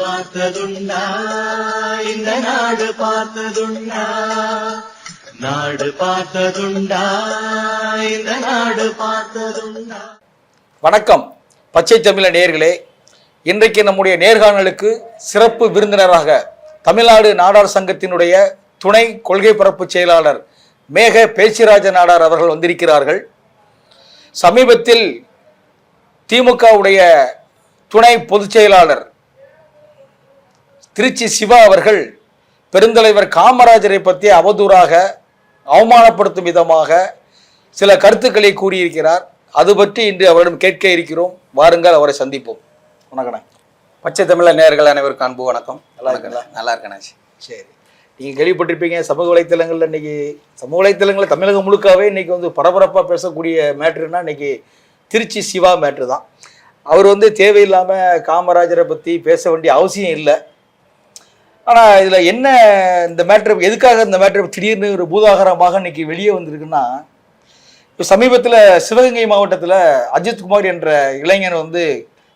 பார்த்ததுண்டா? இந்த நாடு பார்த்ததுண்டா? நாடு பார்த்ததுண்டா? இந்த நாடு பார்த்ததுண்டா? வணக்கம். பச்சை தமிழ நேயர்களே இன்றைக்கு நம்முடைய நேர்காணலுக்கு சிறப்பு விருந்தினராக தமிழ்நாடு நாடார் சங்கத்தினுடைய துணை கொள்கை பரப்பு செயலாளர் மேக பேச்சிராஜ நாடார் அவர்கள் வந்திருக்கிறார்கள். சமீபத்தில் திமுகவுடைய துணை பொதுச் செயலாளர் திருச்சி சிவா அவர்கள் பெருந்தலைவர் காமராஜரை பற்றி அவதூறாக அவமானப்படுத்தும் விதமாக சில கருத்துக்களை கூறியிருக்கிறார். அது பற்றி இன்று அவரிடம் கேட்க இருக்கிறோம். வாருங்கள் அவரை சந்திப்போம். வணக்கண்ணா. பச்சை தமிழ நேயர்கள் அனைவருக்கும் அன்பு வணக்கம். நல்லா இருக்கீங்களா? நல்லா இருக்கேன் சரி. நீங்கள் கேள்விப்பட்டிருப்பீங்க சமூக வலைத்தளங்கள்ல இன்னைக்கு சமூக வலைத்தளங்களில் தமிழகம் முழுக்காவே இன்னைக்கு வந்து பரபரப்பாக பேசக்கூடிய மேட்ருனா இன்னைக்கு திருச்சி சிவா மேட்ரு தான். அவர் வந்து தேவையில்லாமல் காமராஜரை பற்றி பேச வேண்டிய அவசியம் இல்லை. ஆனால் இதில் என்ன இந்த மேட்ரு எதுக்காக இந்த மேட்ரு திடீர்னு ஒரு பூதாகரமாக இன்னைக்கு வெளியே வந்திருக்குன்னா இப்போ சமீபத்தில் சிவகங்கை மாவட்டத்தில் அஜித்குமார் என்ற இளைஞன் வந்து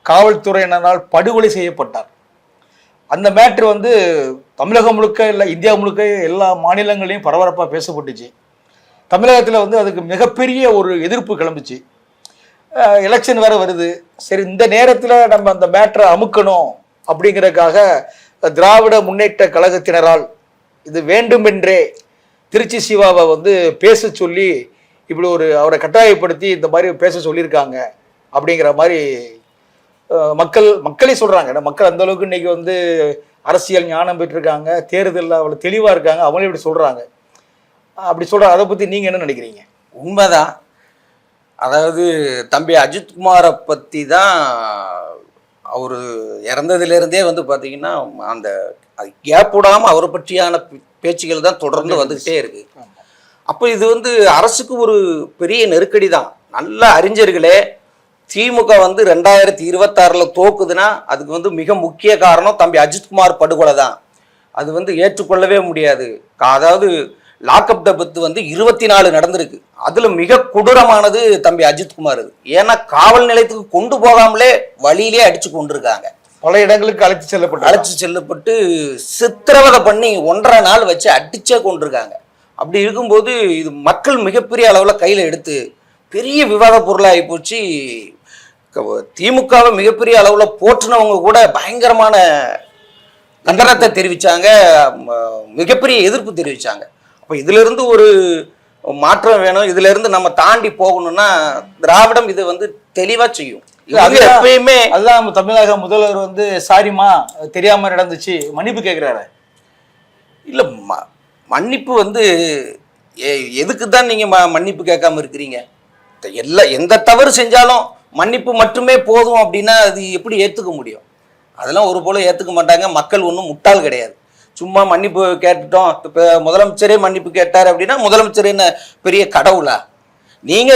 காவல்துறையினரால் படுகொலை செய்யப்பட்டார். அந்த மேட்ரு வந்து தமிழகம் முழுக்க இல்லை இந்தியா முழுக்க எல்லா மாநிலங்களையும் பரபரப்பாக பேசப்பட்டுச்சு. தமிழகத்தில் வந்து அதுக்கு மிகப்பெரிய ஒரு எதிர்ப்பு கிளம்புச்சு. எலெக்ஷன் வேறு வருது. சரி இந்த நேரத்தில் நம்ம அந்த மேட்ரை அமுக்கணும் அப்படிங்கிறதுக்காக திராவிட முன்னேற்ற கழகத்தினரால் இது வேண்டுமென்றே திருச்சி சிவாவை வந்து பேச சொல்லி இப்படி ஒரு அவரை கட்டாயப்படுத்தி இந்த மாதிரி பேச சொல்லியிருக்காங்க அப்படிங்கிற மாதிரி மக்கள் மக்களே சொல்கிறாங்க ஏன்னா மக்கள் அந்த அளவுக்கு இன்னைக்கு வந்து அரசியல் ஞானம் பெற்றிருக்காங்க தேர்தலில் அவ்வளோ தெளிவாக இருக்காங்க அவங்களே இப்படி சொல்கிறாங்க அப்படி சொல்கிற அதை பற்றி நீங்கள் என்ன நினைக்கிறீங்க? உண்மைதான். அதாவது தம்பி அஜித்குமாரை பற்றி தான் அவர் இறந்ததுலேருந்தே வந்து பார்த்தீங்கன்னா அந்த கேப் விடாமல் அவரை பற்றியான பேச்சுகள் தான் தொடர்ந்து வந்துக்கிட்டே இருக்கு. அப்போ இது வந்து அரசுக்கு ஒரு பெரிய நெருக்கடி தான். நல்ல அறிஞர்களே திமுக வந்து ரெண்டாயிரத்தி இருபத்தாறில் தோக்குதுன்னா அதுக்கு வந்து மிக முக்கிய காரணம் தம்பி அஜித்குமார் படுகொலை தான். அது வந்து ஏற்றுக்கொள்ளவே முடியாது. அதாவது லாக்அப் டபத்து வந்து இருபத்தி நாலு நடந்திருக்கு. அதுல மிக கொடூரமானது தம்பி அஜித்குமார் இது. ஏன்னா காவல் நிலையத்துக்கு கொண்டு போகாமலே வழியிலே அடிச்சு கொண்டிருக்காங்க. பல இடங்களுக்கு அழைத்து செல்லப்பட்டு அழைச்சு செல்லப்பட்டு சித்திரவதை பண்ணி ஒன்றரை நாள் வச்சு அடிச்சே கொண்டிருக்காங்க. அப்படி இருக்கும்போது இது மக்கள் மிகப்பெரிய அளவில் கையில் எடுத்து பெரிய விவாத பொருளாகி போச்சு. திமுகவை மிகப்பெரிய அளவில் போற்றினவங்க கூட பயங்கரமான கண்டனத்தை தெரிவிச்சாங்க. ம- மிகப்பெரிய எதிர்ப்பு தெரிவிச்சாங்க. அப்போ இதிலிருந்து ஒரு மாற்றம் வேணும். இதுல இருந்து நம்ம தாண்டி போகணும்னா திராவிடம் இது வந்து தெளிவா செய்யும். எப்பயுமே அதுதான் நம்ம தமிழக முதல்வர் வந்து சாரிம்மா தெரியாம நடந்துச்சு மன்னிப்பு கேட்கிறாரு இல்ல மன்னிப்பு வந்து எதுக்கு தான் நீங்க மன்னிப்பு கேட்காம இருக்கிறீங்க? எல்லா எந்த தவறு செஞ்சாலும் மன்னிப்பு மட்டுமே போதும் அப்படின்னா அது எப்படி ஏத்துக்க முடியும்? அதெல்லாம் ஒரு போல ஏத்துக்க மாட்டாங்க. மக்கள் ஒன்றும் முட்டாள் கிடையாது. சும்மா மன்னிப்பு கேட்டுட்டோம். இப்போ முதலமைச்சரே மன்னிப்பு கேட்டார் அப்படின்னா முதலமைச்சர் என்ன பெரிய கடவுளா? நீங்க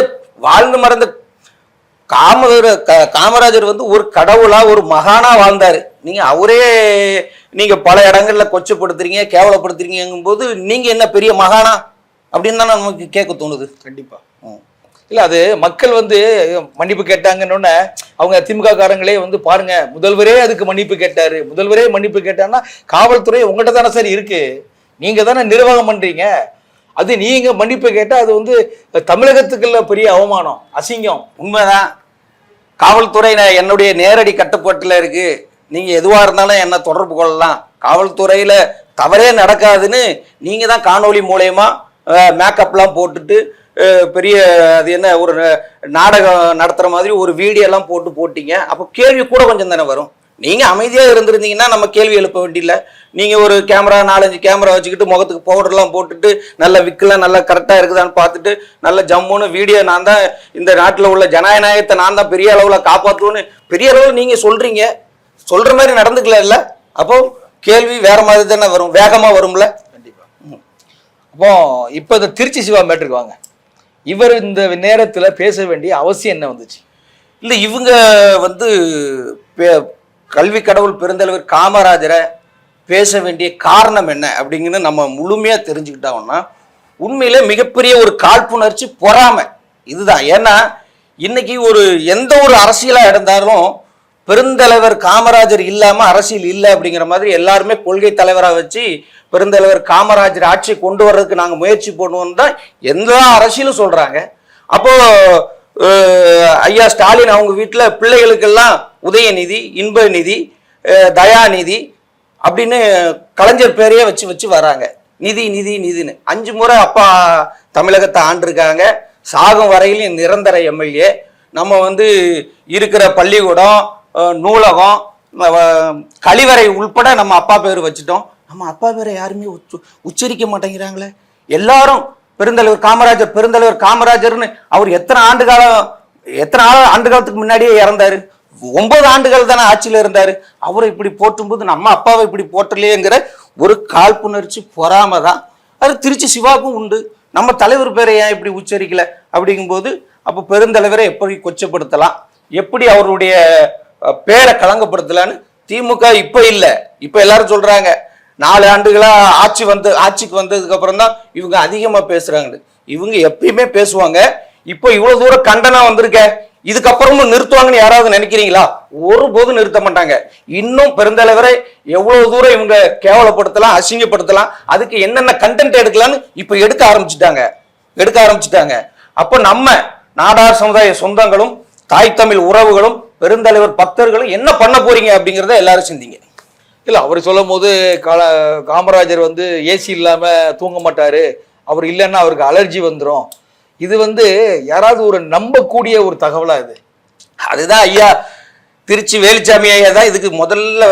வாழ்ந்து மறந்த காமர் காமராஜர் வந்து ஒரு கடவுளா ஒரு மகானா வாழ்ந்தாரு. நீங்க அவரே நீங்க பல இடங்கள்ல கொச்சப்படுத்துறீங்க கேவலப்படுத்துறீங்கும் போது நீங்க என்ன பெரிய மகானா? அப்படின்னு தான் நமக்கு கேட்க தோணுது. கண்டிப்பா. ம். இல்லை அது மக்கள் வந்து மன்னிப்பு கேட்டாங்கன்னு அவங்க திமுக காரங்களே வந்து பாருங்க முதல்வரே அதுக்கு மன்னிப்பு கேட்டாரு. முதல்வரே மன்னிப்பு கேட்டான்னா காவல்துறை உங்கள்கிட்ட தானே சார் இருக்கு. நீங்க தானே நிர்வாகம் பண்றீங்க. அது நீங்க மன்னிப்பு கேட்டால் அது வந்து தமிழகத்துக்குள்ள பெரிய அவமானம் அசிங்கம். உண்மைதான். காவல்துறை என்னுடைய நேரடி கட்டுப்பாட்டில் இருக்கு. நீங்க எதுவா இருந்தாலும் என்ன தொடர்பு கொள்ளலாம். காவல்துறையில தவறே நடக்காதுன்னு நீங்க தான் காணொளி மூலயமா மேக்கப்லாம் போட்டுட்டு பெரிய அது என்ன ஒரு நாடகம் நடத்துகிற மாதிரி ஒரு வீடியோலாம் போட்டு போட்டிங்க. அப்போ கேள்வி கூட கொஞ்சம் தானே வரும். நீங்கள் அமைதியாக இருந்திருந்தீங்கன்னா நம்ம கேள்வி எழுப்ப வேண்டியில்ல. நீங்கள் ஒரு கேமரா நாலஞ்சு கேமரா வச்சுக்கிட்டு முகத்துக்கு பவுடர்லாம் போட்டுட்டு நல்ல விக்கெலாம் நல்லா கரெக்டாக இருக்குதான்னு பார்த்துட்டு நல்ல ஜம்முன்னு வீடியோ நான் தான் இந்த நாட்டில் உள்ள ஜனநாயகத்தை நான் தான் பெரிய அளவில் காப்பாற்றுவோன்னு பெரிய அளவில் நீங்கள் சொல்கிறீங்க சொல்கிற மாதிரி நடந்துக்கல இல்லை? அப்போ கேள்வி வேற மாதிரி தானே வரும். வேகமாக வரும்ல? கண்டிப்பாக அப்போ இப்போ இந்த திருச்சி சிவா மேட்ருக்கு வாங்க. இவர் இந்த நேரத்தில் பேச வேண்டிய அவசியம் என்ன வந்துச்சு? இல்லை இவங்க வந்து பே- கல்வி கடவுள் பெருந்தலைவர் காமராஜரை பேச வேண்டிய காரணம் என்ன அப்படிங்கிறது நம்ம முழுமையாக தெரிஞ்சுக்கிட்டோம்னா உண்மையில் மிகப்பெரிய ஒரு காழ்ப்புணர்ச்சி பொறாமை. இதுதான். ஏன்னா இன்னைக்கு ஒரு எந்த ஒரு அரசியலாக இருந்தாலும் பெருந்தலைவர் காமராஜர் இல்லாம அரசியல் இல்லை அப்படிங்கிற மாதிரி எல்லாருமே கொள்கை தலைவராக வச்சு பெருந்தலைவர் காமராஜர் ஆட்சி கொண்டு வர்றதுக்கு நாங்கள் முயற்சி பண்ணுவோம் தான் எல்லா அரசியலும் சொல்றாங்க. அப்போ ஐயா ஸ்டாலின் அவங்க வீட்டில் பிள்ளைகளுக்கெல்லாம் உதயநிதி இன்ப நிதி தயாநிதி அப்படின்னு கலைஞர் பேரையே வச்சு வச்சு வராங்க. நிதி நிதி நிதின்னு. அஞ்சு முறை அப்பா தமிழகத்தை ஆண்டிருக்காங்க. சாகும் வரையிலும் நிரந்தர எம்எல்ஏ. நம்ம வந்து இருக்கிற பள்ளிக்கூடம் நூலகம் கழிவறை உள்பட நம்ம அப்பா பேர் வச்சுட்டோம். நம்ம அப்பா பேரை யாருமே உச்ச உச்சரிக்க மாட்டேங்கிறாங்களே. எல்லாரும் பெருந்தலைவர் காமராஜர் பெருந்தலைவர் காமராஜர்னு அவர் எத்தனை ஆண்டு காலம் எத்தனை ஆ- ஆண்டு காலத்துக்கு முன்னாடியே இறந்தாரு. ஒன்பது ஆண்டுகள் தானே ஆட்சியில் இருந்தார். அவரை இப்படி போற்றும்போது நம்ம அப்பாவை இப்படி போட்டலையேங்கிற ஒரு காழ்ப்புணர்ச்சி பொறாம தான். அது திருச்சி சிவாவுக்கும் உண்டு. நம்ம தலைவர் பேரை ஏன் இப்படி உச்சரிக்கல? அப்படிங்கும்போது அப்போ பெருந்தலைவரை எப்படி கொச்சப்படுத்தலாம்? எப்படி அவருடைய பேரை களங்கப்படுத்தலான்னு திமுக இப்போ இல்லை. இப்போ எல்லாரும் சொல்கிறாங்க நாலு ஆண்டுகளா ஆட்சி வந்து ஆட்சிக்கு வந்ததுக்கு அப்புறம் தான் இவங்க அதிகமா பேசுறாங்க இவங்க எப்பயுமே பேசுவாங்க. இப்போ இவ்வளவு தூரம் கண்டனம் வந்திருக்க. இதுக்கப்புறமும் நிறுத்துவாங்கன்னு யாராவது நினைக்கிறீங்களா? ஒருபோதும் நிறுத்த மாட்டாங்க. இன்னும் பெருந்தலைவரை எவ்வளவு தூரம் இவங்க கேவலப்படுத்தலாம் அசிங்கப்படுத்தலாம் அதுக்கு என்னென்ன கண்டென்ட் எடுக்கலாம்னு இப்போ எடுக்க ஆரம்பிச்சிட்டாங்க. எடுக்க ஆரம்பிச்சிட்டாங்க. அப்போ நம்ம நாடார் சமுதாய சொந்தங்களும் தாய் தமிழ் உறவுகளும் பெருந்தலைவர் பக்தர்களும் என்ன பண்ண போறீங்க அப்படிங்கிறத எல்லாரும் சிந்திங்க. இல்லை அவர் சொல்லும் போது காமராஜர் வந்து ஏசி இல்லாமல் தூங்க மாட்டார். அவர் இல்லைன்னா அவருக்கு அலர்ஜி வந்துடும் இது வந்து யாராவது ஒரு நம்பக்கூடிய ஒரு தகவலா இது? அதுதான் ஐயா திருச்சி வேலுச்சாமி ஐயா தான் இதுக்கு முதல்ல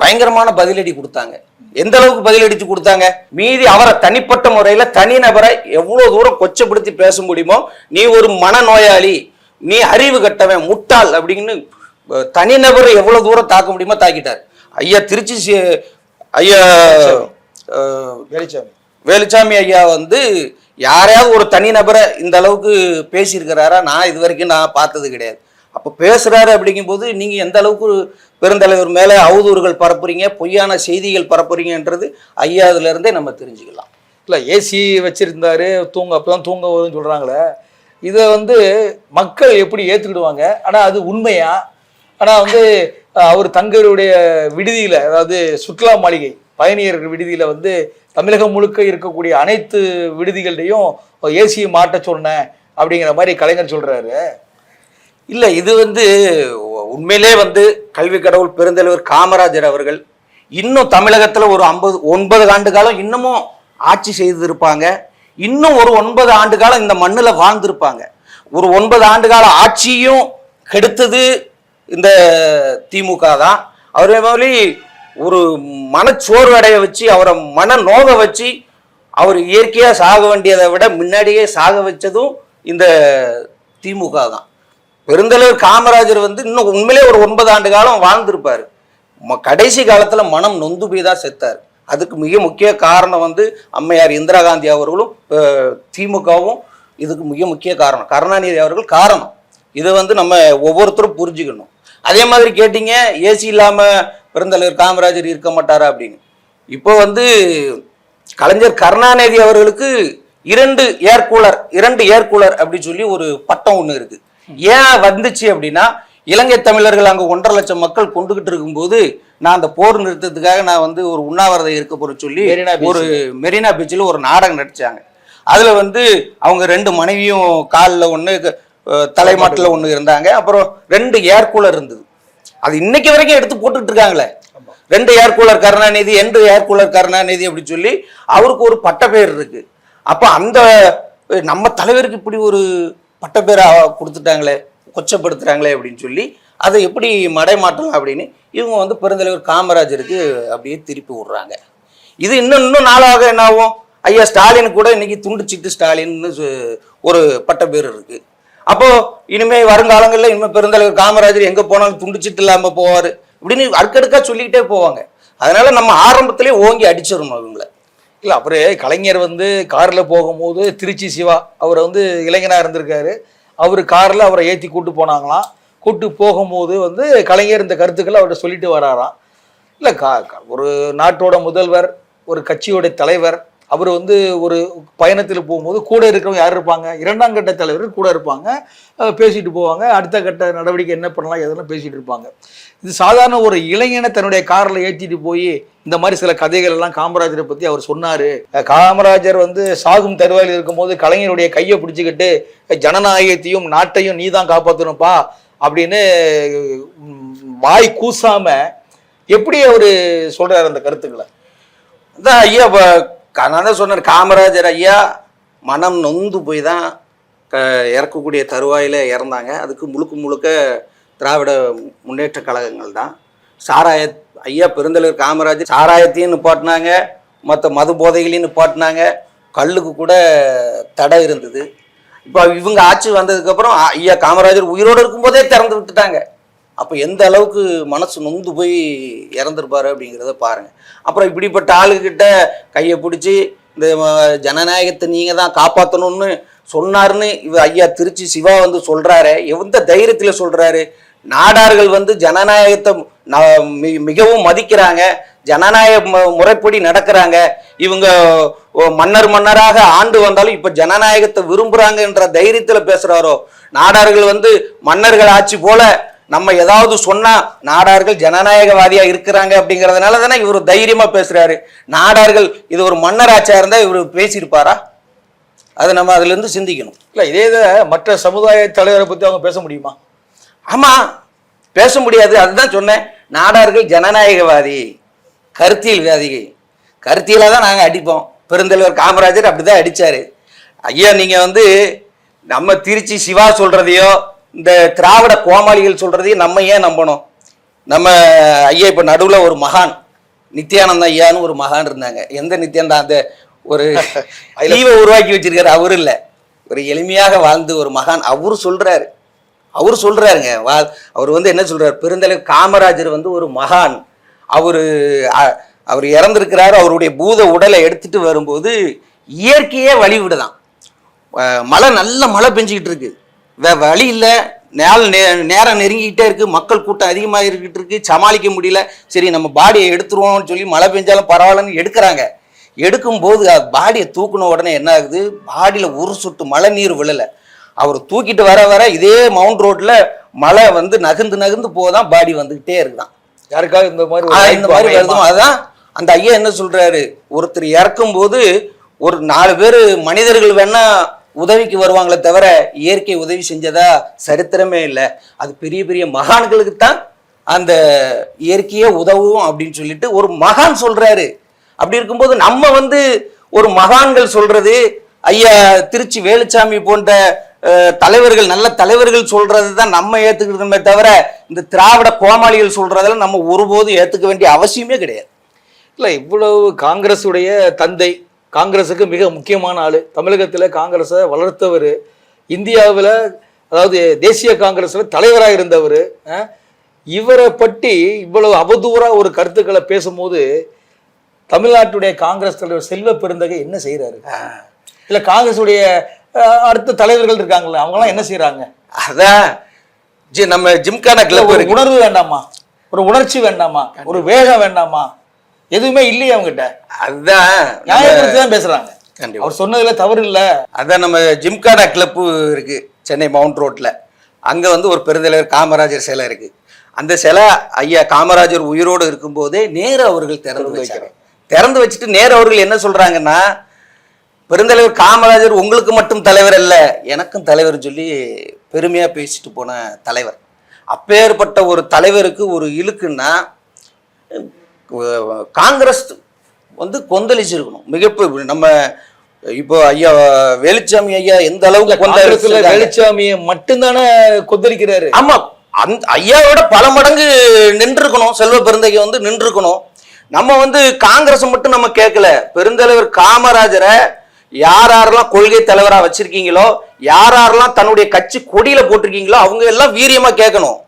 பயங்கரமான பதிலடி கொடுத்தாங்க. எந்த அளவுக்கு பதிலடி கொடுத்தாங்க? மீதி அவரை தனிப்பட்ட முறையில தனிநபரை எவ்வளவு தூரம் கொச்சப்படுத்தி பேச முடியுமோ நீ ஒரு மனநோயாளி நீ அறிவு கட்டவன் முட்டாள் அப்படின்னு தனிநபரை எவ்வளவு தூரம் தாக்க முடியுமோ தாக்கிட்டார். ஐயா திருச்சி ஐயா அஹ், வெளிச்சாமி வேலுச்சாமி ஐயா வந்து யாரையாவது ஒரு தனிநபரை இந்த அளவுக்கு பேசியிருக்கிறாரா? நான் இது வரைக்கும் நான் பார்த்தது கிடையாது. அப்போ பேசுறாரு அப்படிங்கும்போது நீங்க எந்த அளவுக்கு பெருந்தலைவர் மேல அவதூறுகள் பரப்புறீங்க பொய்யான செய்திகள் பரப்புறீங்கன்றது ஐயா அதுல இருந்தே நம்ம தெரிஞ்சுக்கலாம். இல்லை ஏசி வச்சிருந்தாரு தூங்க அப்பதான் தூங்க வரும்னு சொல்றாங்களே. இதை வந்து மக்கள் எப்படி ஏற்றுக்கிடுவாங்க ஆனால் அது உண்மையா? ஆனால் வந்து அவர் தங்களுடைய விடுதியில் அதாவது சுற்றுலா மாளிகை பயணியர்கள் விடுதியில் வந்து தமிழகம் முழுக்க இருக்கக்கூடிய அனைத்து விடுதிகள்லையும் ஏசியை மாட்ட சொன்னேன் அப்படிங்கிற மாதிரி கலைஞர் சொல்கிறாரு இல்லை இது வந்து உண்மையிலே வந்து கல்வி கடவுள் பெருந்தலைவர் காமராஜர் அவர்கள் இன்னும் தமிழகத்தில் ஒரு ஐம்பது ஒன்பது ஆண்டு காலம் இன்னமும் ஆட்சி செய்திருப்பாங்க. இன்னும் ஒரு ஒன்பது ஆண்டு காலம் இந்த மண்ணில் வாழ்ந்திருப்பாங்க. ஒரு ஒன்பது ஆண்டு கால ஆட்சியும் கெடுத்தது இந்த திமுக தான். அவரே மாதிரி ஒரு மனச்சோர்வடைய வச்சு அவரை மன நோக வச்சு அவர் இயற்கையாக சாக வேண்டியதை விட முன்னாடியே சாக வச்சதும் இந்த திமுக தான். பெருந்தலைவர் காமராஜர் வந்து இன்னும் உண்மையிலே ஒரு ஒன்பது ஆண்டு காலம் வாழ்ந்திருப்பார். ம- கடைசி காலத்தில் மனம் நொந்து போய் தான் செத்தார். அதுக்கு மிக முக்கிய காரணம் வந்து அம்மையார் இந்திரா காந்தி அவர்களும் திமுகவும் இதுக்கு மிக முக்கிய காரணம். கருணாநிதி அவர்கள் காரணம். இதை வந்து நம்ம ஒவ்வொருத்தரும் புரிஞ்சுக்கணும். அதே மாதிரி கேட்டீங்க ஏசி இல்லாமல் பெருந்தலைவர் காமராஜர் இருக்க மாட்டாரா அப்படின்னு. இப்போ வந்து கலைஞர் கருணாநிதி அவர்களுக்கு இரண்டு ஏர் கூலர் இரண்டு ஏர் கூலர் சொல்லி ஒரு பட்டம் ஒன்று இருக்குது ஏன் வந்துச்சு அப்படின்னா இலங்கை தமிழர்கள் அங்கே ஒன்றரை லட்சம் மக்கள் கொண்டுகிட்டு இருக்கும்போது நான் அந்த போர் நிறுத்தத்துக்காக நான் வந்து ஒரு உண்ணாவிரதம் இருக்க போற சொல்லி. ஒரு மெரினா பீச்சில் ஒரு நாடகம் நடிச்சாங்க. அதுல வந்து அவங்க ரெண்டு மனைவியும் காலில் ஒன்று தலைமாட்டில் ஒன்று இருந்தாங்க. அப்புறம் ரெண்டு ஏர் கூலர் இருந்தது. அது இன்னைக்கு வரைக்கும் எடுத்து போட்டுட்டு இருக்காங்களே. ரெண்டு ஏர் கூலர் கருணாநிதி ரெண்டு ஏர் கூலர் கருணாநிதி அப்படின்னு சொல்லி அவருக்கு ஒரு பட்டப்பேர் இருக்கு. அப்ப அந்த நம்ம தலைவருக்கு இப்படி ஒரு பட்டப்பேரை அவ- கொடுத்துட்டாங்களே. கொச்சப்படுத்துகிறாங்களே அப்படின்னு சொல்லி அதை எப்படி மடைமாற்றலாம் அப்படின்னு இவங்க வந்து பெருந்தலைவர் காமராஜருக்கு அப்படியே திருப்பி விடுறாங்க. இது இன்னும் இன்னும் நாளாக என்ன ஆகும்? ஐயா ஸ்டாலின் கூட இன்னைக்கு துண்டுச்சிட்டு ஸ்டாலின்னு ஒரு பட்ட பேர் இருக்கு. அப்போது இனிமேல் வருங்காலங்களில் இனிமேல் பெருந்தலைவர் காமராஜர் எங்கே போனாலும் துண்டுச்சிட்டு இல்லாமல் போவார் இப்படின்னு அடுக்கடுக்கா சொல்லிக்கிட்டே போவாங்க. அதனால நம்ம ஆரம்பத்திலே ஓங்கி அடிச்சிடணும் இவங்கள. இல்லை அப்புறம் கலைஞர் வந்து காரில் போகும்போது திருச்சி சிவா அவர் வந்து இளைஞனாக இருந்திருக்காரு. அவர் காரில் அவரை ஏற்றி கூட்டு போனாங்களாம். கூட்டு போகும்போது வந்து கலைஞர் இந்த கருத்துக்களை அவர்கிட்ட சொல்லிட்டு வராராம். இல்லை கா கா- ஒரு நாட்டோட முதல்வர் ஒரு கட்சியோட தலைவர் அவர் வந்து ஒரு பயணத்தில் போகும்போது கூட இருக்கிறவங்க யார் இருப்பாங்க? இரண்டாம் கட்ட தலைவர்கள் கூட இருப்பாங்க. பேசிட்டு போவாங்க. அடுத்த கட்ட நடவடிக்கை என்ன பண்ணலாம் எதெல்லாம் பேசிட்டு இருப்பாங்க. இது சாதாரண ஒரு இளைஞனை தன்னுடைய காரில் ஏற்றிட்டு போய் இந்த மாதிரி சில கதைகள் எல்லாம் காமராஜரை பற்றி அவர் சொன்னார். காமராஜர் வந்து சாகும் தருவாயில் இருக்கும்போது கலைஞருடைய கையை பிடிச்சிக்கிட்டு ஜனநாயகத்தையும் நாட்டையும் நீ தான் காப்பாற்றணும்ப்பா அப்படின்னு வாய் கூசாமல் எப்படி அவர் சொல்கிறார் அந்த கருத்துக்களை? அதான் ஐயா இப்போ நான் தான் சொன்னேன் காமராஜர் ஐயா மனம் நொந்து போய் தான் க இறக்கக்கூடிய தருவாயில் இறந்தாங்க. அதுக்கு முழுக்க முழுக்க திராவிட முன்னேற்ற கழகங்கள் தான். சாராய ஐயா பெருந்தலைவர் காமராஜர் சாராயத்தையும் நிப்பாட்டினாங்க மற்ற மது போதைகளையும் நிப்பாட்டினாங்க. கல்லுக்கு கூட தடை இருந்தது. இப்போ இவங்க ஆட்சி வந்ததுக்கப்புறம் ஐயா காமராஜர் உயிரோடு இருக்கும்போதே திறந்து விட்டுட்டாங்க. அப்போ எந்த அளவுக்கு மனசு நொந்து போய் இறந்துருப்பாரு அப்படிங்கிறத பாருங்க. அப்புறம் இப்படிப்பட்ட ஆளுகிட்ட கையை பிடிச்சி இந்த ஜனநாயகத்தை நீங்கள் தான் காப்பாற்றணும்னு சொன்னாருன்னு இவர் ஐயா திருச்சி சிவா வந்து சொல்றாரு எந்த தைரியத்தில் சொல்றாரு? நாடார்கள் வந்து ஜனநாயகத்தை ந- மிகவும் மதிக்கிறாங்க ஜனநாயக முறைப்படி நடக்கிறாங்க. இவங்க மன்னர் மன்னராக ஆண்டு வந்தாலும் இப்ப ஜனநாயகத்தை விரும்புறாங்கன்ற தைரியத்தில் பேசுறாரோ? நாடார்கள் வந்து மன்னர்கள் ஆட்சி போல நம்ம ஏதாவது சொன்னா நாடார்கள் ஜனநாயகவாதியா இருக்கிறாங்க அப்படிங்கறதுனால தானே இவர் தைரியமா பேசுறாரு. நாடார்கள் இது ஒரு மன்னர் ஆட்சியா இருந்தா இவர் பேசியிருப்பாரா? அதை நம்ம அதுல இருந்து சிந்திக்கணும். இல்லை இதே இதை மற்ற சமுதாய தலைவரை பற்றி அவங்க பேச முடியுமா? ஆமா பேச முடியாது. அதுதான் சொன்னேன். நாடார்கள் ஜனநாயகவாதி கருத்தியல்வாதி கருத்தியலாக தான் நாங்கள் அடிப்போம். பெருந்தலைவர் காமராஜர் அப்படிதான் அடிச்சாரு. ஐயா நீங்க வந்து நம்ம திருச்சி சிவா சொல்றதையோ இந்த திராவிட கோமாளிகள் சொல்றதையும் நம்ம ஏன் நம்பணும்? நம்ம ஐயா இப்ப நடுவுல ஒரு மகான் நித்யானந்த ஐயான்னு ஒரு மகான் இருந்தாங்க. எந்த நித்யானந்தா அந்த ஒரு தீவை உருவாக்கி வச்சிருக்காரு. அவர் இல்ல. ஒரு எளிமையாக வாழ்ந்து ஒரு மகான். அவர் சொல்றாரு. அவர் சொல்றாருங்க. வா அவர் வந்து என்ன சொல்றாரு? பெருந்தலைவர் காமராஜர் வந்து ஒரு மகான். அவரு அவர் இறந்திருக்கிறாரு. அவருடைய பூத உடலை எடுத்துட்டு வரும்போது இயற்கையே வழி விடுதான் அஹ் மழை நல்ல மழை பெஞ்சிக்கிட்டு இருக்கு. வே வழி இல்லை நேரம் நே- நேரம் நெருங்கிக்கிட்டே இருக்கு. மக்கள் கூட்டம் அதிகமாக இருக்கிட்டு இருக்கு. சமாளிக்க முடியல. சரி நம்ம பாடியை எடுத்துருவோம்னு சொல்லி மழை பெஞ்சாலும் பரவாயில்லன்னு எடுக்கிறாங்க. எடுக்கும்போது பாடியை தூக்குன உடனே என்ன ஆகுது? பாடியில் ஒரு சொட்டு மழை நீர் விழலை. அவர் தூக்கிட்டு வர வர இதே மவுண்ட் ரோட்ல மழை வந்து நகர்ந்து நகர்ந்து போதான் பாடி வந்துகிட்டே இருக்குதான். யாருக்காவது இந்த மாதிரி இந்த மாதிரி? வருதும்? அதான் அந்த ஐயா என்ன சொல்றாரு? ஒருத்தர் இறக்கும் போது ஒரு நாலு பேர் மனிதர்கள் வேணா உதவிக்கு வருவாங்களே தவிர இயற்கை உதவி செஞ்சதா சரித்திரமே இல்லை. அது பெரிய பெரிய மகான்களுக்கு தான் அந்த இயற்கையே உதவும் அப்படின்னு சொல்லிட்டு ஒரு மகான் சொல்றாரு. அப்படி இருக்கும்போது நம்ம வந்து ஒரு மகான்கள் சொல்றது ஐயா திருச்சி வேலுச்சாமி போன்ற தலைவர்கள் நல்ல தலைவர்கள் சொல்றது தான் நம்ம ஏத்துக்கிறதுமே தவிர இந்த திராவிட கோமாளிகள் சொல்றதெல்லாம் நம்ம ஒருபோதும் ஏத்துக்க வேண்டிய அவசியமே கிடையாது. இல்லை இவ்வளவு காங்கிரஸுடைய தந்தை காங்கிரஸுக்கு மிக முக்கியமான ஆளு. தமிழகத்தில் காங்கிரஸை வளர்த்தவர். இந்தியாவில் அதாவது தேசிய காங்கிரஸில் தலைவராக இருந்தவர். இவரை பற்றி இவ்வளவு அவதூறா ஒரு கருத்துக்களை பேசும்போது தமிழ்நாட்டுடைய காங்கிரஸ் தலைவர் செல்வ பெருந்தகை என்ன செய்றாரு? இல்ல காங்கிரஸுடைய அடுத்த தலைவர்கள் இருக்காங்களே அவங்கலாம் என்ன செய்றாங்க? அதான் ஜி- நம்ம ஜிம்கானா கிளப் உணர்வு வேண்டாமா? ஒரு உணர்ச்சி வேண்டாமா? ஒரு வேகம் வேண்டாமா? எதுவுமே இல்லையே அவங்ககிட்ட அதுதான். நியாயப்படுத்தி தான் பேசுறாங்க. கண்டிப்பா. அவர் சொன்னதுல தவறு இல்ல. அதான் நம்ம ஜிம்கானா கிளப்பு இருக்கு சென்னை மவுண்ட் ரோட்ல. அங்க வந்து ஒரு பெருந்தலைவர் காமராஜர் சிலை இருக்கு. அந்த சிலை ஐயா காமராஜர் உயிரோடு இருக்கும்போதே நேரு அவர்கள் திறந்து வச்சாங்க திறந்து வச்சுட்டு நேரு அவர்கள் என்ன சொல்றாங்கன்னா பெருந்தலைவர் காமராஜர் உங்களுக்கு மட்டும் தலைவர் அல்ல எனக்கும் தலைவர் சொல்லி பெருமையா பேசிட்டு போன தலைவர். அப்பேற்பட்ட ஒரு தலைவருக்கு ஒரு இழுக்குன்னா காங்கிரஸ் வந்து கொந்தளிச்சிருக்கணும். மிகப்பெரிய நம்ம இப்போ ஐயா வேலுச்சாமி ஐயா எந்த அளவுக்கு கொந்தளிச்சிருக்காங்க. வெளிச்சாமியை மட்டும்தானே கொந்தளிக்கிறாரு? ஆமா அந்த ஐயாவோட பல மடங்கு நின்றுக்கணும் செல்வ பெருந்தகை வந்து நின்றுக்கணும் நம்ம வந்து காங்கிரஸ் மட்டும் நம்ம கேட்கல. பெருந்தலைவர் காமராஜரை யார் யாரெல்லாம் கொள்கை தலைவரா வச்சிருக்கீங்களோ யார் யாரெல்லாம் தன்னுடைய கட்சி கொடியில போட்டிருக்கீங்களோ அவங்க எல்லாம் வீரியமா கேட்கணும்.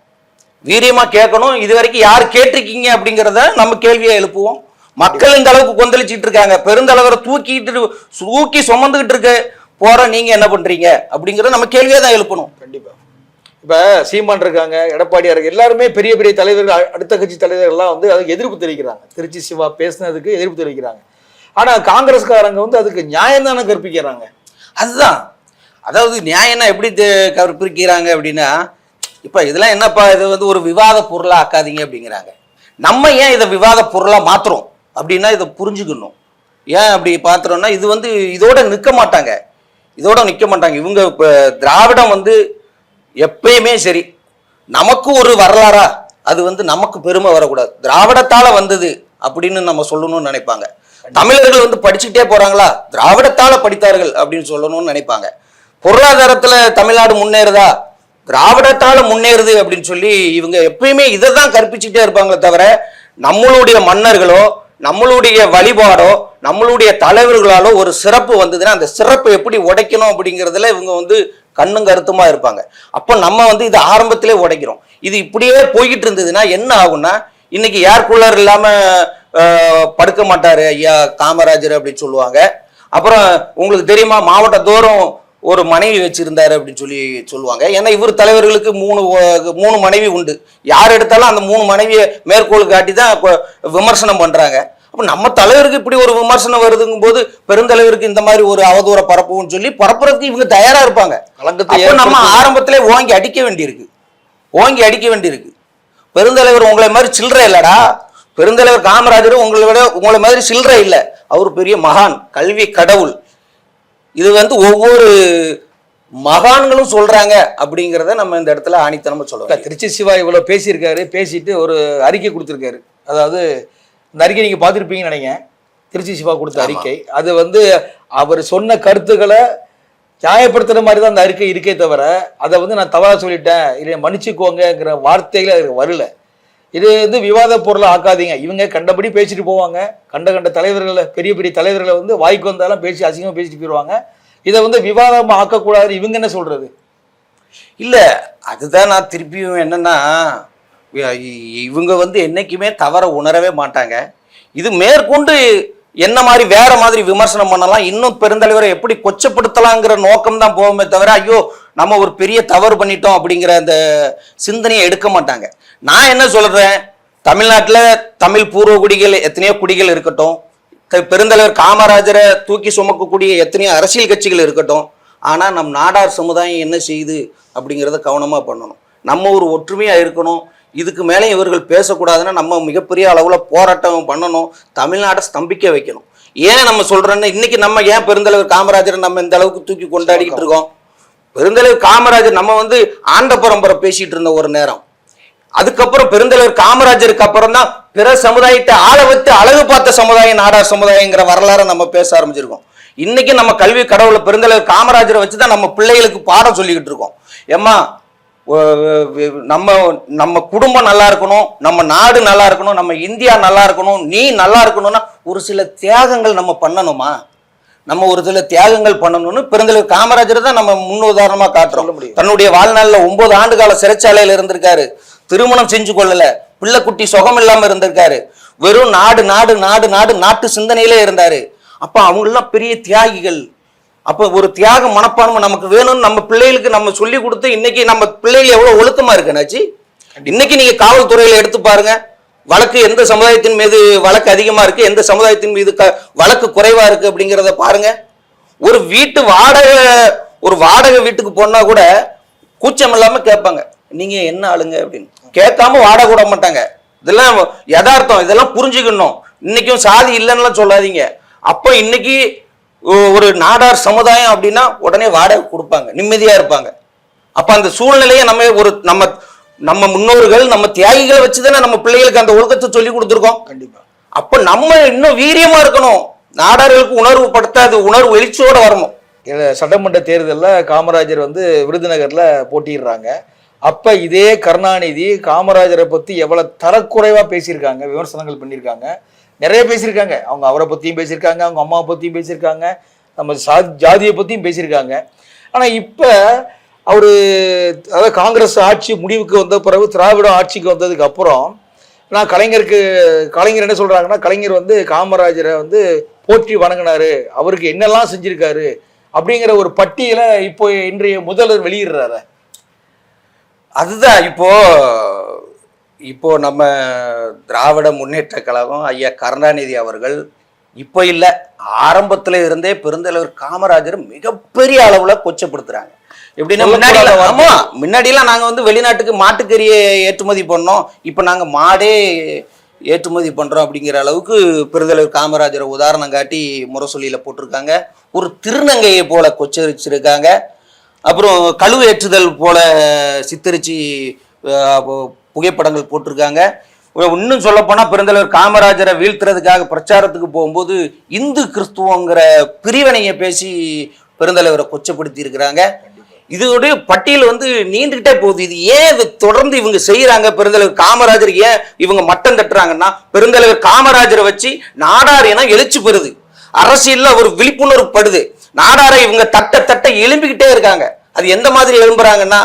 வீரியமா கேட்கணும். இது வரைக்கும் யார் கேட்டிருக்கீங்க அப்படிங்கிறத நம்ம கேள்வியை எழுப்புவோம். மக்கள் இந்த அளவுக்கு கொந்தளிச்சிட்டு இருக்காங்க. பெருந்தலைவரை தூக்கிட்டு தூக்கி சுமந்துகிட்டு இருக்க போற நீங்க என்ன பண்றீங்க? அப்படிங்கறத நம்ம கேள்வியை தான் எழுப்பணும். கண்டிப்பா. இப்ப சீமான் இருக்காங்க எடப்பாடியார் இருக்கு எல்லாருமே பெரிய பெரிய தலைவர்கள் அடுத்த கட்சி தலைவர்கள் எல்லாம் வந்து அதுக்கு எதிர்ப்பு தெரிவிக்கிறாங்க. திருச்சி சிவா பேசுனதுக்கு எதிர்ப்பு தெரிவிக்கிறாங்க. ஆனா காங்கிரஸ்காரங்க வந்து அதுக்கு நியாயம் தானே கற்பிக்கிறாங்க. அதுதான். அதாவது நியாயம்னா எப்படி கற்பிக்கிறாங்க அப்படின்னா இப்போ இதெல்லாம் என்னப்பா இது வந்து ஒரு விவாத பொருளாக ஆக்காதீங்க அப்படிங்கிறாங்க. நம்ம ஏன் இதை விவாத பொருளாக மாத்துறோம்? அப்படின்னா இதை புரிஞ்சுக்கணும். ஏன் அப்படி பார்த்துறோம்னா இது வந்து இதோட நிற்க மாட்டாங்க. இதோட நிற்க மாட்டாங்க. இவங்க இப்போ திராவிடம் வந்து எப்பயுமே சரி. நமக்கு ஒரு வரலாறா? அது வந்து நமக்கு பெருமை வரக்கூடாது. திராவிடத்தால வந்தது அப்படின்னு நம்ம சொல்லணும்னு நினைப்பாங்க. தமிழர்கள் வந்து படிச்சுக்கிட்டே போறாங்களா? திராவிடத்தால படித்தார்கள் அப்படின்னு சொல்லணும்னு நினைப்பாங்க. பொருளாதாரத்துல தமிழ்நாடு முன்னேறுதா? திராவிடத்தால் முன்னேறுது அப்படின்னு சொல்லி இவங்க எப்பயுமே இதை தான் கற்பிச்சுட்டே இருப்பாங்களே தவிர நம்மளுடைய மன்னர்களோ நம்மளுடைய வழிபாடோ நம்மளுடைய தலைவர்களாலோ ஒரு சிறப்பு வந்ததுன்னா அந்த சிறப்பை எப்படி உடைக்கணும் அப்படிங்கிறதுல இவங்க வந்து கண்ணும் கருத்துமா இருப்பாங்க. அப்போ நம்ம வந்து இது ஆரம்பத்திலே உடைக்கிறோம். இது இப்படியே போய்கிட்டு இருந்ததுன்னா என்ன ஆகும்னா இன்னைக்கு ஏர் கூலர் இல்லாம படுக்க மாட்டாரு ஐயா காமராஜர் அப்படின்னு சொல்லுவாங்க. அப்புறம் உங்களுக்கு தெரியுமா மாவட்டத்தோறும் ஒரு மனைவி வச்சிருந்தாரு அப்படின்னு சொல்லி சொல்லுவாங்க. ஏன்னா இவர் தலைவர்களுக்கு மூணு மூணு மனைவி உண்டு. யார் எடுத்தாலும் அந்த மூணு மனைவியை மேற்கோள் காட்டி தான் விமர்சனம் பண்றாங்க. அப்ப நம்ம தலைவருக்கு இப்படி ஒரு விமர்சனம் வருதுங்கும் போது பெருந்தலைவருக்கு இந்த மாதிரி ஒரு அவதூற பரப்புன்னு சொல்லி பரப்புறதுக்கு இவங்க தயாரா இருப்பாங்க. களங்கத்தை அப்போ நம்ம. ஆரம்பத்திலே ஓங்கி அடிக்க வேண்டியிருக்கு. ஓங்கி அடிக்க வேண்டியிருக்கு. பெருந்தலைவர் உங்களை மாதிரி சில்லறை இல்லடா. பெருந்தலைவர் காமராஜர் உங்களை விட உங்களை மாதிரி சில்லறை இல்லை. அவர் பெரிய மகான் கல்வி கடவுள். இது வந்து ஒவ்வொரு மகான்களும் சொல்றாங்க அப்படிங்கிறத நம்ம இந்த இடத்துல ஆணித்தனமா சொல்லுவோம் திருச்சி சிவா இவ்வளவு பேசியிருக்காரு பேசிட்டு ஒரு அறிக்கை கொடுத்திருக்காரு. அதாவது இந்த அறிக்கை நீங்க பார்த்திருப்பீங்கன்னு நினைக்கிறேன். திருச்சி சிவா கொடுத்த. அறிக்கை. அது வந்து அவர் சொன்ன கருத்துக்களை நியாயப்படுத்துற மாதிரி தான் அந்த அறிக்கை இருக்கே தவிர அதை வந்து நான் தவறா சொல்லிட்டேன். இல்லை மன்னிச்சுக்கோங்கங்கிற வார்த்தைகள் அதுக்கு வரல. இது வந்து விவாத பொருளை ஆக்காதீங்க. இவங்க கண்டபடி பேசிட்டு போவாங்க. கண்ட கண்ட தலைவர்களை பெரிய பெரிய தலைவர்களை வந்து வாய்க்கு வந்தாலும் பேசி அசிங்கமாக பேசிட்டு போயிடுவாங்க இதை வந்து விவாதமாக ஆக்கக்கூடாது இவங்க என்ன சொல்றது? இல்லை அதுதான் நான் திருப்பியும் என்னன்னா இவங்க வந்து என்றைக்குமே தவற உணரவே மாட்டாங்க. இது மேற்கொண்டு என்ன மாதிரி வேற மாதிரி விமர்சனம் பண்ணலாம் இன்னும் பெருந்தலைவரை எப்படி கொச்சப்படுத்தலாங்கிற நோக்கம் தான் போகுமே தவிர ஐயோ நம்ம ஒரு பெரிய தவறு பண்ணிட்டோம் அப்படிங்கிற அந்த சிந்தனையை எடுக்க மாட்டாங்க. நான் என்ன சொல்றேன்? தமிழ்நாட்டில் தமிழ் பூர்வ குடிகள் எத்தனையோ குடிகள் இருக்கட்டும் பெருந்தலைவர் காமராஜரை தூக்கி சுமக்கக்கூடிய எத்தனையோ அரசியல் கட்சிகள் இருக்கட்டும் ஆனால் நம் நாடார் சமுதாயம் என்ன செய்யுது அப்படிங்கிறத கவனமாக பண்ணணும். நம்ம ஒரு ஒற்றுமையாக இருக்கணும். இதுக்கு மேலே இவர்கள் பேசக்கூடாதுன்னா நம்ம மிகப்பெரிய அளவில் போராட்டம் பண்ணணும். தமிழ்நாட்டை ஸ்தம்பிக்க வைக்கணும். ஏன் நம்ம சொல்கிறோன்னா இன்றைக்கி நம்ம ஏன் பெருந்தலைவர் காமராஜரை நம்ம இந்த அளவுக்கு தூக்கி கொண்டாடிக்கிட்டு இருக்கோம்? பெருந்தலைவர் காமராஜர் நம்ம வந்து ஆண்ட பரம்பரை பேசிகிட்டு இருந்த ஒரு நேரம். அதுக்கப்புறம் பெருந்தலைவர் காமராஜருக்கு அப்புறம் தான் பிற சமுதாயத்தை ஆள வைத்து அழகு பார்த்த சமுதாயம் நாடார் சமுதாயங்கிற வரலாறை நம்ம பேச ஆரம்பிச்சிருக்கோம். இன்னைக்கு நம்ம கல்வி கடவுளை பெருந்தலைவர் காமராஜரை வச்சு தான் நம்ம பிள்ளைகளுக்கு பாடம் சொல்லிக்கிட்டு இருக்கோம். ஏம்மா நம்ம நம்ம குடும்பம் நல்லா இருக்கணும் நம்ம நாடு நல்லா இருக்கணும் நம்ம இந்தியா நல்லா இருக்கணும் நீ நல்லா இருக்கணும்னா ஒரு சில தியாகங்கள் நம்ம பண்ணணுமா? நம்ம ஒரு சில தியாகங்கள் பண்ணணும்னு பெருந்தலைவர் காமராஜர் தான் நம்ம முன்னுதாரணமா காட்டுறோம். தன்னுடைய வாழ்நாள்ல ஒன்பது ஆண்டு கால சிறைச்சாலையில இருந்திருக்காரு. திருமணம் செஞ்சு கொள்ளல. பிள்ளை குட்டி சுகம் இல்லாம இருந்திருக்காரு. வெறும் நாடு நாடு நாடு நாடு நாட்டு சிந்தனையிலே இருந்தாரு. அப்ப அவங்கெல்லாம் பெரிய தியாகிகள். அப்ப ஒரு தியாக மனப்பான்மை நமக்கு வேணும்னு நம்ம பிள்ளைகளுக்கு நம்ம சொல்லி கொடுத்து இன்னைக்கு நம்ம பிள்ளைகள் எவ்வளவு ஒழுக்கமா இருக்குனாச்சு இன்னைக்கு நீங்க காவல்துறையில எடுத்து பாருங்க. வழக்கு எந்த சமுதாயத்தின் மீது வழக்கு அதிகமா இருக்கு எந்த சமுதாயத்தின் மீது க- வழக்கு குறைவா இருக்கு அப்படிங்கிறத பாருங்க. ஒரு வீட்டு வாடகை ஒரு வாடகை வீட்டுக்கு போனா கூட கூச்சம் இல்லாம கேட்பாங்க. நீங்க என்ன ஆளுங்க அப்படின்னு. கேட்காம வாடகை விட மாட்டாங்க. இதெல்லாம் யதார்த்தம். இதெல்லாம் புரிஞ்சுக்கணும். இன்னைக்கும் சாதி இல்லைன்னுலாம் சொல்லாதீங்க. அப்போ இன்னைக்கு ஒரு நாடார் சமுதாயம் அப்படின்னா உடனே வாடகை கொடுப்பாங்க. நிம்மதியா இருப்பாங்க. அப்ப அந்த சூழ்நிலையை நம்ம ஒரு நம்ம நம்ம முன்னோர்கள் நம்ம தியாகிகளை வச்சுதானே நம்ம பிள்ளைகளுக்கு அந்த ஒழுக்கத்தை சொல்லி கொடுத்துருக்கோம். கண்டிப்பா. அப்ப நம்ம இன்னும் வீரியமா இருக்கணும். நாடார்களுக்கு உணர்வு படுத்தாது உணர்வு எழுச்சியோட வரணும். சட்டமன்ற தேர்தலில் காமராஜர் வந்து விருதுநகர்ல போட்டிடுறாங்க அப்ப இதே கருணாநிதி காமராஜரை பத்தி எவ்வளவு தரக்குறைவா பேசியிருக்காங்க விமர்சனங்கள் பண்ணியிருக்காங்க. நிறைய பேசியிருக்காங்க. அவங்க அவரை பத்தியும் பேசியிருக்காங்க அவங்க அம்மாவை பத்தியும் பேசியிருக்காங்க. நம்ம சா ஜாதியை பத்தியும் பேசியிருக்காங்க. ஆனா இப்ப அவர் அதாவது காங்கிரஸ் ஆட்சி முடிவுக்கு வந்த பிறகு திராவிட ஆட்சிக்கு வந்ததுக்கு அப்புறம் நான் கலைஞருக்கு கலைஞர் என்ன சொல்கிறாங்கன்னா கலைஞர் வந்து காமராஜரை வந்து போற்றி வணங்கினாரு. அவருக்கு என்னெல்லாம் செஞ்சுருக்காரு அப்படிங்கிற ஒரு பட்டியலை இப்போ இன்றைய முதல்வர் வெளியிடுறாரு. அதுதான் இப்போ இப்போ நம்ம திராவிட முன்னேற்ற கழகம் ஐயா கருணாநிதி அவர்கள் இப்போ இல்லை ஆரம்பத்தில் இருந்தே பெருந்தலைவர் காமராஜர் மிகப்பெரிய அளவில் கொச்சப்படுத்துகிறாங்க எப்படின்னா முன்னாடி. ஆமா முன்னாடிலாம் நாங்க வந்து வெளிநாட்டுக்கு மாட்டுக்கறியை ஏற்றுமதி பண்ணோம். இப்போ நாங்க மாடே ஏற்றுமதி பண்றோம் அப்படிங்கிற அளவுக்கு பெருந்தலைவர் காமராஜரை உதாரணம் காட்டி முரசொலியில போட்டிருக்காங்க. ஒரு திருநங்கையை போல கொச்சரிச்சிருக்காங்க. அப்புறம் கழுவேற்றுதல் போல சித்தரிச்சு புகைப்படங்கள் போட்டிருக்காங்க. இன்னும் சொல்ல போனா பெருந்தலைவர் காமராஜரை வீழ்த்துறதுக்காக பிரச்சாரத்துக்கு போகும்போது இந்து கிறிஸ்துவங்கிற பிரிவினையை பேசி பெருந்தலைவரை கொச்சப்படுத்தி இருக்கிறாங்க இதோடைய பட்டியல் வந்து நீண்டுகிட்டே போகுது. இது ஏன் இது தொடர்ந்து இவங்க செய்யறாங்க? பெருந்தலைவர் காமராஜர் ஏன் இவங்க மட்டம் தட்டுறாங்கன்னா? பெருந்தலைவர் காமராஜரை வச்சு நாடார் என எழுச்சி பெறுது. அரசியல்ல ஒரு விழிப்புணர்வு படுது. நாடாரை இவங்க தட்ட தட்ட எழும்பிக்கிட்டே இருக்காங்க. அது எந்த மாதிரி எழும்புறாங்கன்னா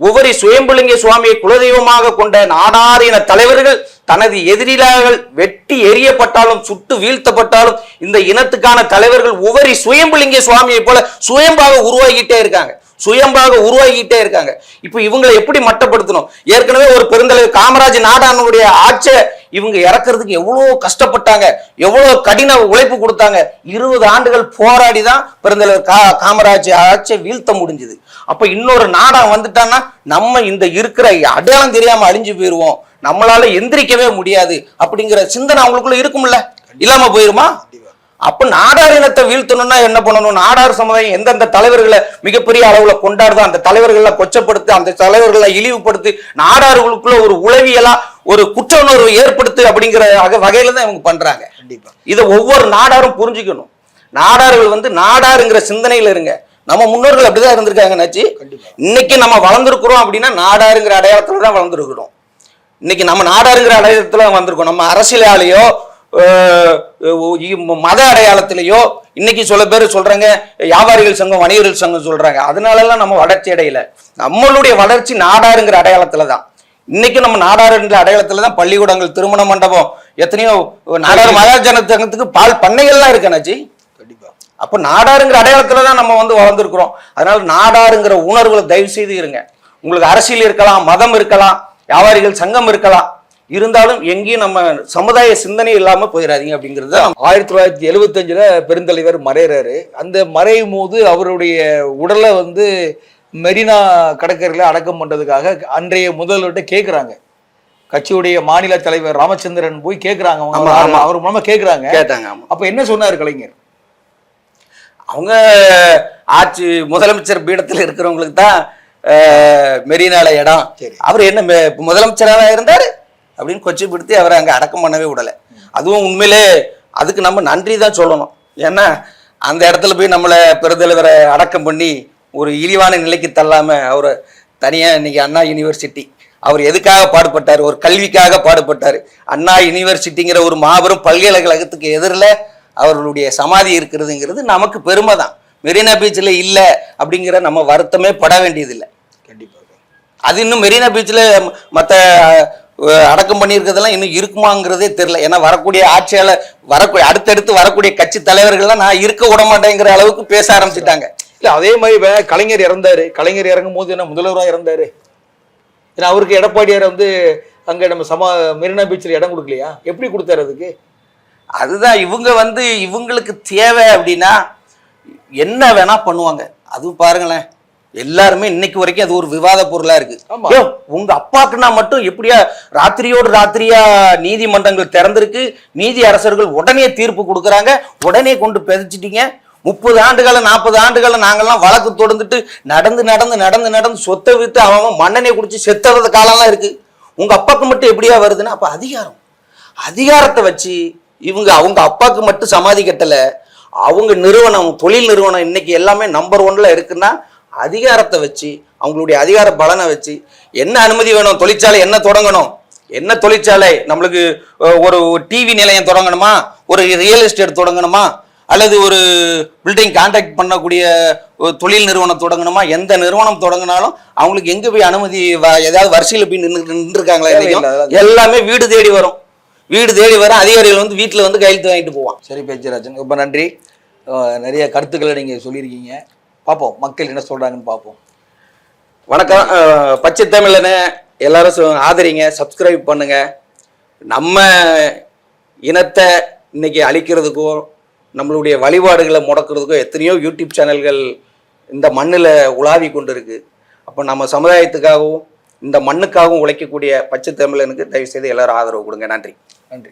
ஒவ்வொரு சுயம்புலிங்க சுவாமியை குலதெய்வமாக கொண்ட நாடாரின தலைவர்கள் தனது எதிரிலார்கள் வெட்டி எரியப்பட்டாலும் சுட்டு வீழ்த்தப்பட்டாலும் இந்த இனத்துக்கான தலைவர்கள் ஒவ்வொரு சுயம்புலிங்க சுவாமியை போல சுயம்பாக உருவாகிட்டே இருக்காங்க. சுயம்பாக உருவாகிட்டே இருக்காங்க. இப்போ இவங்களை எப்படி மட்டப்படுத்தணும்? ஏற்கனவே ஒரு பெருந்தலைவர் காமராஜ் நாடானுடைய ஆட்சியை இவங்க இறக்குறதுக்கு எவ்வளோ கஷ்டப்பட்டாங்க எவ்வளோ கடின உழைப்பு கொடுத்தாங்க. இருபது ஆண்டுகள் போராடி தான் பெருந்தலைவர் கா காமராஜ் ஆட்சியை வீழ்த்த முடிஞ்சுது. அப்போ இன்னொரு நாடாக வந்துட்டான்னா நம்ம இந்த இருக்கிற அடையாளம் தெரியாமல் அழிஞ்சு போயிடுவோம் நம்மளால எந்திரிக்கவே முடியாது அப்படிங்கிற சிந்தனை அவங்களுக்குள்ள இருக்கும்ல? இல்லாம போயிருமா? அப்ப நாடார் இனத்தை வீழ்த்தணும்னா என்ன பண்ணணும்? நாடார் சமுதாயம் எந்தெந்த தலைவர்களை மிகப்பெரிய அளவுல கொண்டாடுதோ அந்த தலைவர்களை கொச்சப்படுத்து அந்த தலைவர்களை இழிவுபடுத்தி நாடார்களுக்குள்ள ஒரு உளவியலா ஒரு குற்ற உணர்வு ஏற்படுத்து அப்படிங்கிற வகை- வகையில தான் இவங்க பண்றாங்க. கண்டிப்பா. இதை ஒவ்வொரு நாடாரும் புரிஞ்சுக்கணும். நாடார்கள் வந்து நாடாருங்கிற சிந்தனையில இருங்க. நம்ம முன்னோர்கள் அப்படிதான் இருந்திருக்காங்க நாச்சி. இன்னைக்கு நம்ம வளர்ந்துருக்கிறோம் அப்படின்னா நாடாருங்கிற அடையாளத்துல தான் வளர்ந்துருக்கிறோம். இன்னைக்கு நம்ம நாடாருங்கிற அடையாளத்துல வந்திருக்கோம். நம்ம அரசியலாலேயோ மத அடையாளத்திலேயோ இன்னைக்கு சில பேர் சொல்றாங்க வியாபாரிகள் சங்கம் வணிகர்கள் சங்கம் சொல்றாங்க. அதனால எல்லாம் நம்ம வளர்ச்சி அடையல. நம்மளுடைய வளர்ச்சி நாடாருங்கிற அடையாளத்துல தான் இன்னைக்கு நம்ம நாடாருங்கிற அடையாளத்துல தான் பள்ளிக்கூடங்கள் திருமண மண்டபம் எத்தனையோ நாடார் மகாஜன சங்கத்துக்கு பால் பண்ணைகள்லாம் இருக்கு அண்ணாச்சி. கண்டிப்பா. அப்போ நாடாருங்கிற அடையாளத்துல தான் நம்ம வந்து வளர்ந்துருக்கிறோம். அதனால நாடாருங்கிற உணர்வுல தயவு செய்து இருங்க. உங்களுக்கு அரசியல் இருக்கலாம் மதம் இருக்கலாம் வியாபாரிகள் சங்கம் இருக்கலாம். இருந்தாலும் எங்கேயும் நம்ம சமுதாய சிந்தனை இல்லாம போயிடாதீங்க அப்படிங்கிறது ஆயிரத்தி தொள்ளாயிரத்தி எழுபத்தஞ்சில் பெருந்தலைவர் மறையிறாரு. அந்த மறையும் போது அவருடைய உடலை வந்து மெரினா கடற்கரையில் அடக்கம் பண்ணுறதுக்காக அன்றைய முதல்வர்கிட்ட கேட்குறாங்க கட்சியுடைய மாநில தலைவர் ராமச்சந்திரன் போய் கேட்குறாங்க அவங்க. அவர் மூலமா கேட்குறாங்க கேட்டாங்க அப்போ என்ன சொன்னார் கலைஞர்? அவங்க ஆட்சி முதலமைச்சர் பீடத்தில் இருக்கிறவங்களுக்கு தான் மெரினால இடம். சரி. அவர் என்ன முதலமைச்சராக இருந்தாரு? அப்படின்னு கொச்சைப்படுத்தி அவரை அங்க அடக்கம் பண்ணவே விடல. அதுவும் உண்மையிலே அதுக்கு நம்ம நன்றி தான் சொல்லணும். ஏன்னா அந்த இடத்துல போய் நம்மளை பெருந்தலைவரை அடக்கம் பண்ணி ஒரு இழிவான நிலைக்கு தள்ளாம அவரை தனியா இன்னைக்கு அண்ணா யூனிவர்சிட்டி அவர் எதுக்காக பாடுபட்டார் ஒரு கல்விக்காக பாடுபட்டார் அண்ணா யூனிவர்சிட்டிங்கிற ஒரு மாபெரும் பல்கலைக்கழகத்துக்கு எதிரில் அவர்களுடைய சமாதி இருக்கிறதுங்கிறது நமக்கு பெருமை தான். மெரினா பீச்சில் இல்லை அப்படிங்கிற நம்ம வருத்தமே பட வேண்டியதில்லை. கண்டிப்பாக அது இன்னும் மெரினா பீச்சில் மற்ற அடக்கம் பண்ணியிருக்கிறதெல்லாம் இன்னும் இருக்குமாங்கிறதே தெரியல. ஏன்னா வரக்கூடிய ஆட்சியாளர் வரக்கூடிய அடுத்தடுத்து வரக்கூடிய கட்சி தலைவர்கள்லாம் நான் இருக்க விட மாட்டேங்கிற அளவுக்கு பேச ஆரம்பிச்சிட்டாங்க. இல்லை அதே மாதிரி வே- கலைஞர் இறந்தாரு. கலைஞர் இறங்கும் போது என்ன முதல்வராக இறந்தாரு? ஏன்னா அவருக்கு எடப்பாடியார் வந்து அங்கே நம்ம சமா மெரினா பீச்சில் இடம் கொடுக்கலையா? எப்படி கொடுத்தாரு அதுக்கு? அதுதான் இவங்க வந்து இவங்களுக்கு தேவை அப்படின்னா என்ன வேணா பண்ணுவாங்க. அதுவும் பாருங்களேன் எல்லாருமே இன்னைக்கு வரைக்கும் அது ஒரு விவாத பொருளா இருக்கு. உங்க அப்பாக்குன்னா மட்டும் எப்படியா ராத்திரியோடு ராத்திரியா நீதிமன்றங்கள் திறந்திருக்கு நீதி அரசர்கள் உடனே தீர்ப்பு கொடுக்குறாங்க உடனே கொண்டு பெதைச்சிட்டீங்க. முப்பது ஆண்டுகால நாற்பது ஆண்டுகால நாங்கெல்லாம் வழக்கு தொடர்ந்துட்டு நடந்து நடந்து நடந்து நடந்து சொத்தை வித்து அவன் மண்ணெண்ணெய் குடிச்சு செத்துறது காலம்லாம் இருக்கு. உங்க அப்பாக்கு மட்டும் எப்படியா வருதுன்னா அப்ப அதிகாரம். அதிகாரத்தை வச்சு இவங்க அவங்க அப்பாக்கு மட்டும் சமாதி கட்டல. அவங்க நிறுவனம் தொழில் நிறுவனம் இன்னைக்கு எல்லாமே நம்பர் ஒன்ல இருக்குன்னா அதிகாரத்தை வச்சு அவங்களுடைய அதிகார பலனை வச்சு என்ன அனுமதி வேணும்? தொழிற்சாலை என்ன தொடங்கணும்? என்ன தொழிற்சாலை? நம்மளுக்கு ஒரு டிவி நிலையம் தொடங்கணுமா? ஒரு ரியல் எஸ்டேட் தொடங்கணுமா? அல்லது ஒரு பில்டிங் கான்ட்ராக்ட் பண்ணக்கூடிய ஒரு தொழில் நிறுவனம் தொடங்கணுமா? எந்த நிறுவனம் தொடங்கினாலும் அவங்களுக்கு எங்க போய் அனுமதி ஏதாவது வரிசையில் போய் நின்று நின்றுருக்காங்களா எல்லாமே வீடு தேடி வரும். வீடு தேடி வரும். அதிகாரிகள் வந்து வீட்டில் வந்து கையெழுத்து வாங்கிட்டு போவான். சரி பேச்சராஜன். ரொம்ப நன்றி. நிறைய கருத்துக்களை நீங்கள் சொல்லியிருக்கீங்க. பார்ப்போம். மக்கள் என்ன சொல்கிறாங்கன்னு பார்ப்போம். வணக்கம். பச்சை தமிழனை எல்லாரும் சொ- ஆதரிங்க சப்ஸ்கிரைப் பண்ணுங்க. நம்ம இனத்தை இன்னைக்கு அழிக்கிறதுக்கோ நம்மளுடைய வழிபாடுகளை முடக்கிறதுக்கோ எத்தனையோ யூடியூப் சேனல்கள் இந்த மண்ணில் உலாவி கொண்டு இருக்கு அப்போ நம்ம சமுதாயத்துக்காகவும் இந்த மண்ணுக்காகவும் உழைக்கக்கூடிய பச்சை தமிழனுக்கு தயவு செய்து எல்லாரும் ஆதரவு கொடுங்க. நன்றி. நன்றி.